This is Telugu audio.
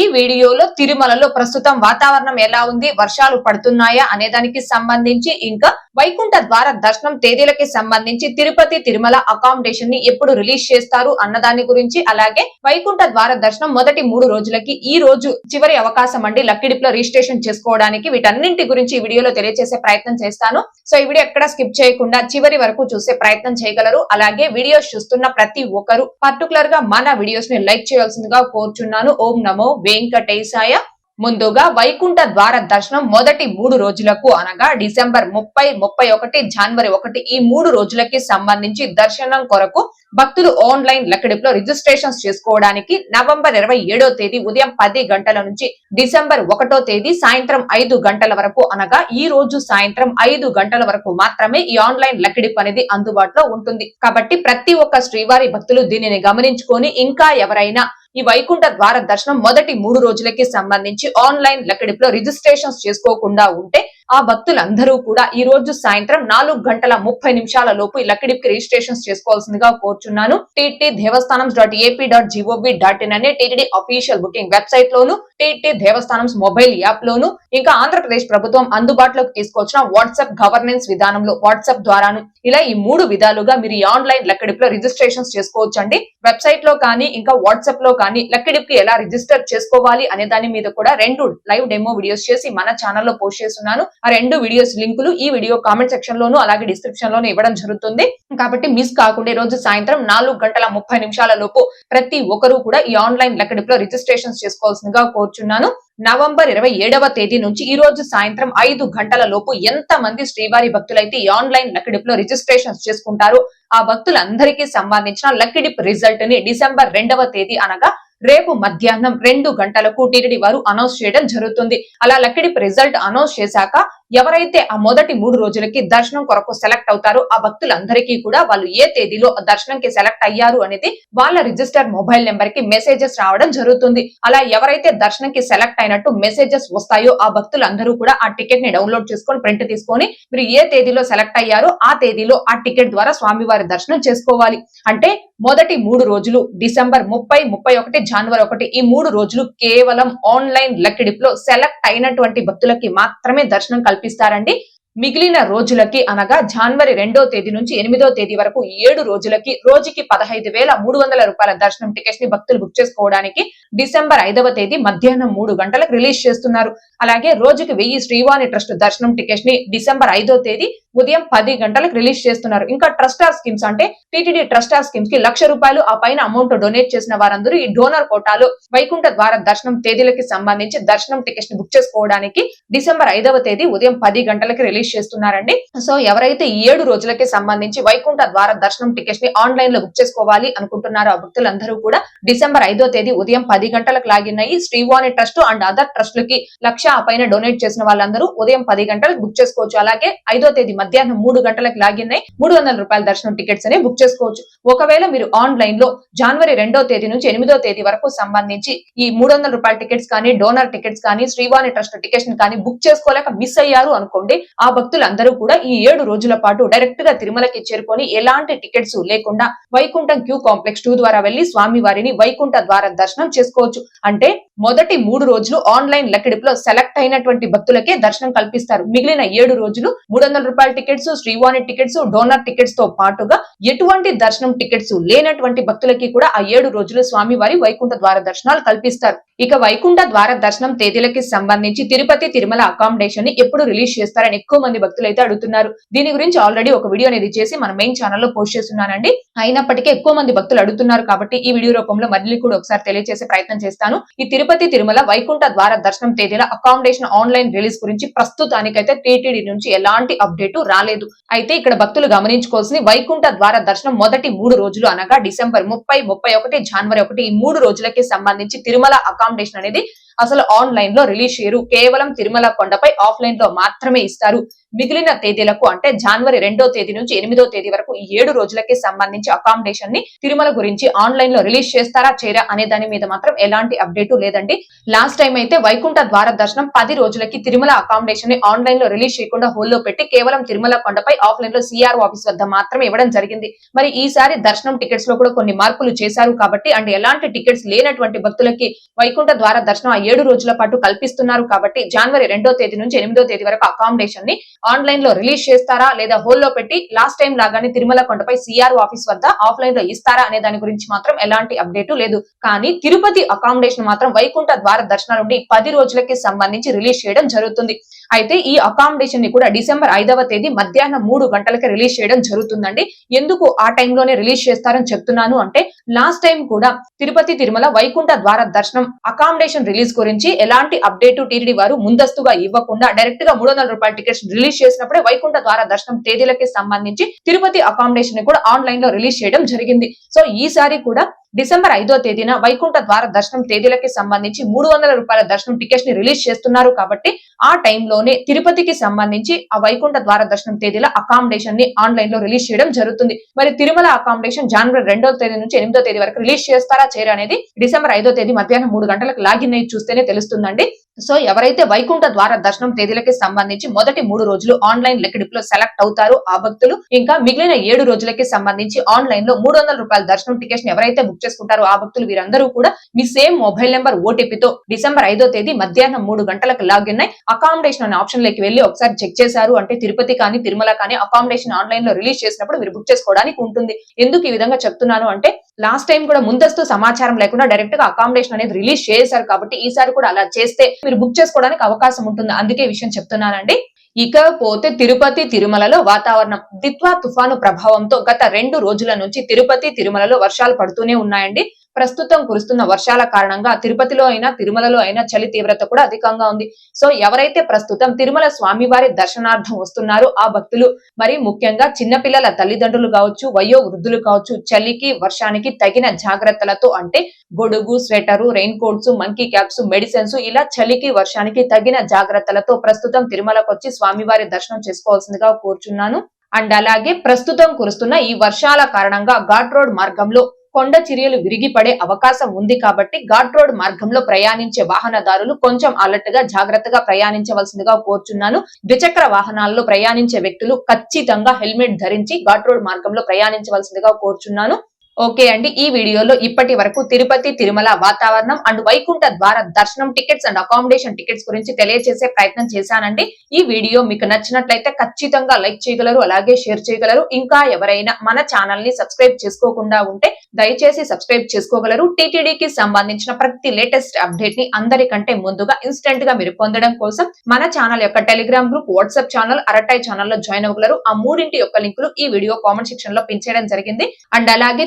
ఈ వీడియోలో తిరుమలలో ప్రస్తుతం వాతావరణం ఎలా ఉంది? వర్షాలు పడుతున్నాయా? అనే దానికి సంబంధించి ఇంకా వైకుంఠ ద్వార దర్శనం తేదీలకి సంబంధించి తిరుపతి తిరుమల అకామిడేషన్ని ఎప్పుడు రిలీజ్ చేస్తారు అన్న దాని గురించి అలాగే వైకుంఠ ద్వార దర్శనం మొదటి మూడు రోజులకి ఈ రోజు చివరి అవకాశం అండి. లక్కిడిప్లో రిజిస్ట్రేషన్ చేసుకోవడానికి వీటన్నింటి గురించి ఈ వీడియోలో తెలియజేసే ప్రయత్నం చేస్తాను. సో ఈ వీడియో ఎక్కడ స్కిప్ చేయకుండా చివరి వరకు చూసే ప్రయత్నం చేయగలరు. అలాగే వీడియోస్ చూస్తున్న ప్రతి ఒక్కరు పర్టికులర్గా మన వీడియోస్ని లైక్ చేయాల్సిందిగా కోరుచున్నాను. ఓం నమో వెంకటేశాయ. ముందుగా వైకుంఠ ద్వార దర్శనం మొదటి మూడు రోజులకు అనగా డిసెంబర్ ముప్పై ముప్పై ఒకటి జనవరి ఒకటి ఈ మూడు రోజులకి సంబంధించి దర్శనం కొరకు భక్తులు ఆన్లైన్ లెక్కడిపులో రిజిస్ట్రేషన్స్ చేసుకోవడానికి నవంబర్ ఇరవై ఏడో తేదీ ఉదయం పది గంటల నుంచి డిసెంబర్ ఒకటో తేదీ సాయంత్రం ఐదు గంటల వరకు అనగా ఈ రోజు సాయంత్రం ఐదు గంటల వరకు మాత్రమే ఈ ఆన్లైన్ లెక్కడిపు అనేది అందుబాటులో ఉంటుంది. కాబట్టి ప్రతి ఒక్క శ్రీవారి భక్తులు దీనిని గమనించుకొని ఇంకా ఎవరైనా ఈ వైకుంఠ ద్వార దర్శనం మొదటి మూడు రోజులకి సంబంధించి ఆన్లైన్ లెక్కడిపులో రిజిస్ట్రేషన్స్ చేసుకోకుండా ఉంటే ఆ భక్తులందరూ కూడా ఈ రోజు సాయంత్రం నాలుగు గంటల ముప్పై నిమిషాల లోపు ఈ లక్కిడిప్కి రిజిస్ట్రేషన్స్ చేసుకోవాల్సిందిగా కోరుచున్నాను. TT Devasthanam dot AP dot gov dot in అనే టీటీడీ అఫీషియల్ బుకింగ్ వెబ్సైట్ లోను టీటీ దేవస్థానం మొబైల్ యాప్ లోను ఇంకా ఆంధ్రప్రదేశ్ ప్రభుత్వం అందుబాటులోకి తీసుకొచ్చిన వాట్సాప్ గవర్నెన్స్ విధానంలో వాట్సాప్ ద్వారాను ఇలా ఈ మూడు విధాలుగా మీరు ఈ ఆన్లైన్ లెక్కడిప్లో రిజిస్ట్రేషన్స్ చేసుకోవచ్చు అండి వెబ్సైట్లో కానీ ఇంకా వాట్సాప్లో కానీ లెక్కడిప్కి ఎలా రిజిస్టర్ చేసుకోవాలి అనే దాని మీద కూడా రెండు లైవ్ డెమో వీడియోస్ చేసి మన ఛానల్లో పోస్ట్ చేస్తున్నాను. ఆ రెండు వీడియోస్ లింకులు ఈ వీడియో కామెంట్ సెక్షన్ లోను అలాగే డిస్క్రిప్షన్ లోను ఇవ్వడం జరుగుతుంది. కాబట్టి మిస్ కాకుండా ఈ రోజు సాయంత్రం నాలుగు గంటల ముప్పై నిమిషాల లోపు ప్రతి ఒక్కరూ కూడా ఈ ఆన్లైన్ లెక్కడిపులో రిజిస్ట్రేషన్స్ చేసుకోవాల్సిందిగా కోరుచున్నాను. నవంబర్ ఇరవై ఏడవ తేదీ నుంచి ఈ రోజు సాయంత్రం ఐదు గంటల లోపు ఎంత మంది శ్రీవారి భక్తులైతే ఈ ఆన్లైన్ లక్కిడిపులో రిజిస్ట్రేషన్స్ చేసుకుంటారో ఆ భక్తులందరికీ సంబంధించిన లక్కడిప్ రిజల్ట్ని డిసెంబర్ రెండవ తేదీ అనగా రేపు మధ్యాహ్నం రెండు గంటలకు టీటీడీ వారు అనౌన్స్ చేయడం జరుగుతుంది. అలా లక్కిడిప్ రిజల్ట్ అనౌన్స్ చేశాక ఎవరైతే ఆ మొదటి మూడు రోజులకి దర్శనం కొరకు సెలెక్ట్ అవుతారో ఆ భక్తులందరికీ కూడా వాళ్ళు ఏ తేదీలో దర్శనంకి సెలెక్ట్ అయ్యారు అనేది వాళ్ళ రిజిస్టర్ మొబైల్ నెంబర్కి మెసేజెస్ రావడం జరుగుతుంది. అలా ఎవరైతే దర్శనంకి సెలెక్ట్ అయినట్టు మెసేజెస్ వస్తాయో ఆ భక్తులందరూ కూడా ఆ టికెట్ని డౌన్లోడ్ చేసుకొని ప్రింట్ తీసుకొని మీరు ఏ తేదీలో సెలెక్ట్ అయ్యారో ఆ తేదీలో ఆ టికెట్ ద్వారా స్వామివారి దర్శనం చేసుకోవాలి. అంటే మొదటి మూడు రోజులు డిసెంబర్ ముప్పై ముప్పై ఒకటి జనవరి ఒకటి ఈ మూడు రోజులు కేవలం ఆన్లైన్ లెక్కిడిప్లో సెలెక్ట్ అయినటువంటి భక్తులకి మాత్రమే దర్శనం కల్పిస్తారండి. మిగిలిన రోజులకి అనగా జనవరి రెండో తేదీ నుంచి ఎనిమిదో తేదీ వరకు ఏడు రోజులకి రోజుకి పదహైదు వేల మూడు వందల రూపాయల దర్శనం టికెట్స్ని భక్తులు బుక్ చేసుకోవడానికి డిసెంబర్ ఐదవ తేదీ మధ్యాహ్నం మూడు గంటలకు రిలీజ్ చేస్తున్నారు. అలాగే రోజుకి వెయ్యి శ్రీవాణి ట్రస్ట్ దర్శనం టికెట్స్ని డిసెంబర్ ఐదో తేదీ ఉదయం పది గంటలకు రిలీజ్ చేస్తున్నారు. ఇంకా ట్రస్టార్ స్కీమ్స్ అంటే టీటీడీ ట్రస్టార్ స్కీమ్స్కి లక్ష రూపాయలు ఆ పైన అమౌంట్ డొనేట్ చేసిన వారందరూ ఈ డోనర్ కోటాలో వైకుంఠ ద్వార దర్శనం తేదీలకి సంబంధించి దర్శనం టికెట్స్ని బుక్ చేసుకోవడానికి డిసెంబర్ ఐదవ తేదీ ఉదయం పది గంటలకి రిలీజ్ చేస్తున్నారండి. సో ఎవరైతే ఈ ఏడు రోజులకి సంబంధించి వైకుంఠ ద్వార దర్శనం టికెట్స్ని ఆన్లైన్లో బుక్ చేసుకోవాలి అనుకుంటున్నారో ఆ భక్తులందరూ కూడా డిసెంబర్ ఐదో తేదీ ఉదయం పది గంటలకు లాగినాయి శ్రీవాణి ట్రస్ట్ అండ్ అదర్ ట్రస్ట్లకి లక్ష ఆ పైన డొనేట్ చేసిన వాళ్ళందరూ ఉదయం పది గంటలకు బుక్ చేసుకోవచ్చు. అలాగే ఐదో తేదీ మధ్యాహ్నం మూడు గంటలకు లాగిన్నాయి మూడు వందల రూపాయల దర్శనం టికెట్స్ అనే బుక్ చేసుకోవచ్చు. ఒకవేళ మీరు ఆన్లైన్లో జనవరి రెండో తేదీ నుంచి ఎనిమిదో తేదీ వరకు సంబంధించి ఈ మూడు వందల రూపాయల టికెట్స్ కానీ డోనర్ టికెట్స్ కానీ శ్రీవాణి ట్రస్ట్ టికెట్స్ కానీ బుక్ చేసుకోలేక మిస్ అయ్యారు అనుకోండి ఆ భక్తులందరూ కూడా ఈ ఏడు రోజుల పాటు డైరెక్ట్గా తిరుమలకి చేరుకొని ఎలాంటి టికెట్స్ లేకుండా వైకుంఠం క్యూ కాంప్లెక్స్ టూ ద్వారా వెళ్ళి స్వామి వారిని వైకుంఠ ద్వార దర్శనం చేసుకోవచ్చు. అంటే మొదటి మూడు రోజులు ఆన్లైన్ లెక్కడిపులో సెలెక్ట్ అయినటువంటి భక్తులకే దర్శనం కల్పిస్తారు. మిగిలిన ఏడు రోజులు మూడు వందల రూపాయల టికెట్స్ శ్రీవాణి టికెట్స్ డోనర్ టికెట్స్తో పాటుగా ఎటువంటి దర్శనం టికెట్స్ లేనటువంటి భక్తులకి కూడా ఆ ఏడు రోజులు స్వామివారి వైకుంఠ ద్వార దర్శనాలు కల్పిస్తారు. ఇక వైకుంఠ ద్వార దర్శనం తేదీలకి సంబంధించి తిరుపతి తిరుమల అకామిడేషన్ని ఎప్పుడు రిలీజ్ చేస్తారని ఎక్కువ మంది భక్తులు అయితే అడుగుతున్నారు. దీని గురించి ఆల్రెడీ ఒక వీడియో అనేది చేసి మన మెయిన్ ఛానల్లో పోస్ట్ చేస్తున్నానండి. అయినప్పటికీ ఎక్కువ మంది భక్తులు అడుగుతున్నారు కాబట్టి ఈ వీడియో రూపంలో మళ్ళీ కూడా ఒకసారి తెలియజేసే ప్రయత్నం చేస్తాను. ఈ తిరుపతి తిరుమల వైకుంఠ ద్వార దర్శనం తేదీల అకామిడేషన్ ఆన్లైన్ రిలీజ్ గురించి ప్రస్తుతానికైతే టీటీడీ నుంచి ఎలాంటి అప్డేట్ రాలేదు. అయితే ఇక్కడ భక్తులు గమనించుకోవాల్సింది వైకుంఠ ద్వార దర్శనం మొదటి మూడు రోజులు అనగా డిసెంబర్ ముప్పై ముప్పై ఒకటి జనవరి ఒకటి ఈ మూడు రోజులకి సంబంధించి తిరుమల అకామిడేషన్ అనేది అసలు ఆన్లైన్లో రిలీజ్ చేయరు. కేవలం తిరుమల కొండపై ఆఫ్లైన్లో మాత్రమే ఇస్తారు. మిగిలిన తేదీలకు అంటే జనవరి రెండో తేదీ నుంచి ఎనిమిదో తేదీ వరకు ఈ ఏడు రోజులకి సంబంధించి అకామిడేషన్ని తిరుమల గురించి ఆన్లైన్లో రిలీజ్ చేస్తారా చేయరా అనే దాని మీద మాత్రం ఎలాంటి అప్డేట్ లేదండి. లాస్ట్ టైం అయితే వైకుంఠ ద్వార దర్శనం పది రోజులకి తిరుమల అకామిడేషన్ని ఆన్లైన్లో రిలీజ్ చేయకుండా హోల్లో పెట్టి కేవలం తిరుమల కొండపై ఆఫ్లైన్లో సిఆర్ ఆఫీస్ వద్ద మాత్రమే ఇవ్వడం జరిగింది. మరి ఈసారి దర్శనం టికెట్స్లో కూడా కొన్ని మార్పులు చేశారు కాబట్టి అండ్ ఎలాంటి టికెట్స్ లేనటువంటి భక్తులకి వైకుంఠ ద్వార దర్శనం ఆ ఏడు రోజుల పాటు కల్పిస్తున్నారు కాబట్టి జనవరి రెండో తేదీ నుంచి ఎనిమిదో తేదీ వరకు అకామిడేషన్ని ఆన్లైన్లో రిలీజ్ చేస్తారా లేదా హోల్లో పెట్టి లాస్ట్ టైం లాగానే తిరుమల కొండపై సిఆర్ ఆఫీస్ వద్ద ఆఫ్లైన్లో ఇస్తారా అనే దాని గురించి మాత్రం ఎలాంటి అప్డేట్ లేదు. కానీ తిరుపతి అకామిడేషన్ మాత్రం వైకుంఠ ద్వార దర్శనం నుండి పది రోజులకి సంబంధించి రిలీజ్ చేయడం జరుగుతుంది. అయితే ఈ అకామిడేషన్ని కూడా డిసెంబర్ ఐదవ తేదీ మధ్యాహ్నం మూడు గంటలకి రిలీజ్ చేయడం జరుగుతుందండి. ఎందుకు ఆ టైంలోనే రిలీజ్ చేస్తారని చెప్తున్నాను అంటే లాస్ట్ టైం కూడా తిరుపతి తిరుమల వైకుంఠ ద్వార దర్శనం అకామిడేషన్ రిలీజ్ గురించి ఎలాంటి అప్డేట్ టీడీడీ వారు ముందస్తుగా ఇవ్వకుండా డైరెక్ట్గా మూడు వందల రూపాయల టికెట్స్ రిలీజ్ చేసినప్పుడే వైకుంఠ ద్వార దర్శనం తేదీలకి సంబంధించి తిరుపతి అకామిడేషన్ని కూడా ఆన్లైన్లో రిలీజ్ చేయడం జరిగింది. సో ఈసారి కూడా డిసెంబర్ ఐదో తేదీన వైకుంఠ ద్వార దర్శనం తేదీలకి సంబంధించి మూడు వందల రూపాయల దర్శనం టికెట్స్ని రిలీజ్ చేస్తున్నారు కాబట్టి ఆ టైంలోనే తిరుపతికి సంబంధించి ఆ వైకుంఠ ద్వార దర్శనం తేదీల అకామిడేషన్ని ఆన్లైన్లో రిలీజ్ చేయడం జరుగుతుంది. మరి తిరుమల అకామిడేషన్ జనవరి రెండో తేదీ నుంచి ఎనిమిదో తేదీ వరకు రిలీజ్ చేస్తారా చేయరా అనేది డిసెంబర్ ఐదో తేదీ మధ్యాహ్నం మూడు గంటలకు లాగిన్ అయ్యి చూస్తేనే తెలుస్తుందండి. సో ఎవరైతే వైకుంఠ ద్వార దర్శనం తేదీలకి సంబంధించి మొదటి మూడు రోజులు ఆన్లైన్ లెక్కడిపులో సెలెక్ట్ అవుతారో ఆ భక్తులు ఇంకా మిగిలిన ఏడు రోజులకి సంబంధించి ఆన్లైన్లో మూడు వందల రూపాయల దర్శనం టికెట్స్ని ఎవరైతే బుక్ చేసుకుంటారో ఆ భక్తులు వీరందరూ కూడా మీ సేమ్ మొబైల్ నెంబర్ ఓటీపీతో డిసెంబర్ ఐదో తేదీ మధ్యాహ్నం మూడు గంటలకు లాగిన్ అయి అకామిడేషన్ అనే ఆప్షన్లోకి వెళ్ళి ఒకసారి చెక్ చేశారు. అంటే తిరుపతి కానీ తిరుమల కానీ అకామిడేషన్ ఆన్లైన్లో రిలీజ్ చేసినప్పుడు మీరు బుక్ చేసుకోవడానికి ఉంటుంది. ఎందుకు ఈ విధంగా చెప్తున్నాను అంటే లాస్ట్ టైం కూడా ముందస్తు సమాచారం లేకుండా డైరెక్ట్గా అకామిడేషన్ అనేది రిలీజ్ చేశారు కాబట్టి ఈసారి కూడా అలా చేస్తే మీరు బుక్ చేసుకోవడానికి అవకాశం ఉంటుంది. అందుకే విషయం చెప్తున్నానండి. ఇకపోతే తిరుపతి తిరుమలలో వాతావరణం దిత్వా తుఫాను ప్రభావంతో గత రెండు రోజుల నుంచి తిరుపతి తిరుమలలో వర్షాలు పడుతూనే ఉన్నాయండి. ప్రస్తుతం కురుస్తున్న వర్షాల కారణంగా తిరుపతిలో అయినా తిరుమలలో అయినా చలి తీవ్రత కూడా అధికంగా ఉంది. సో ఎవరైతే ప్రస్తుతం తిరుమల స్వామివారి దర్శనార్థం వస్తున్నారో ఆ భక్తులు మరి ముఖ్యంగా చిన్నపిల్లల తల్లిదండ్రులు కావచ్చు వయో వృద్ధులు కావచ్చు చలికి వర్షానికి తగిన జాగ్రత్తలతో అంటే గొడుగు sweater rain coats monkey caps medicines ఇలా చలికి వర్షానికి తగిన జాగ్రత్తలతో ప్రస్తుతం తిరుమలకు వచ్చి స్వామివారి దర్శనం చేసుకోవాల్సిందిగా కోరుచున్నాను. అండ్ అలాగే ప్రస్తుతం కురుస్తున్న ఈ వర్షాల కారణంగా ఘాట్ రోడ్ మార్గంలో కొండ చర్యలు విరిగిపడే అవకాశం ఉంది కాబట్టి ఘాట్ రోడ్ మార్గంలో ప్రయాణించే వాహనదారులు కొంచెం అలర్ట్గా జాగ్రత్తగా ప్రయాణించవలసిందిగా కోరుచున్నాను. ద్విచక్ర వాహనాల్లో ప్రయాణించే వ్యక్తులు ఖచ్చితంగా హెల్మెట్ ధరించి ఘాట్ రోడ్ మార్గంలో ప్రయాణించవలసిందిగా కోరుచున్నాను. ఓకే అండి ఈ వీడియోలో ఇప్పటి వరకు తిరుపతి తిరుమల వాతావరణం అండ్ వైకుంఠ ద్వార దర్శనం టికెట్స్ అండ్ అకామిడేషన్ టికెట్స్ గురించి తెలియజేసే ప్రయత్నం చేశానండి. ఈ వీడియో మీకు నచ్చినట్లయితే ఖచ్చితంగా లైక్ చేయగలరు అలాగే షేర్ చేయగలరు. ఇంకా ఎవరైనా మన ఛానల్ని సబ్స్క్రైబ్ చేసుకోకుండా ఉంటే దయచేసి సబ్స్క్రైబ్ చేసుకోగలరు. టీటీడీకి సంబంధించిన ప్రతి లేటెస్ట్ అప్డేట్ని అందరికంటే ముందుగా ఇన్స్టెంట్గా మీరు పొందడం కోసం మన ఛానల్ యొక్క Telegram group WhatsApp channel Arattai ఛానల్లో జాయిన్ అవ్వగలరు. ఆ మూడింటి యొక్క లింకులు ఈ వీడియో కామెంట్ సెక్షన్లో పెంచేయడం జరిగింది. అండ్ అలాగే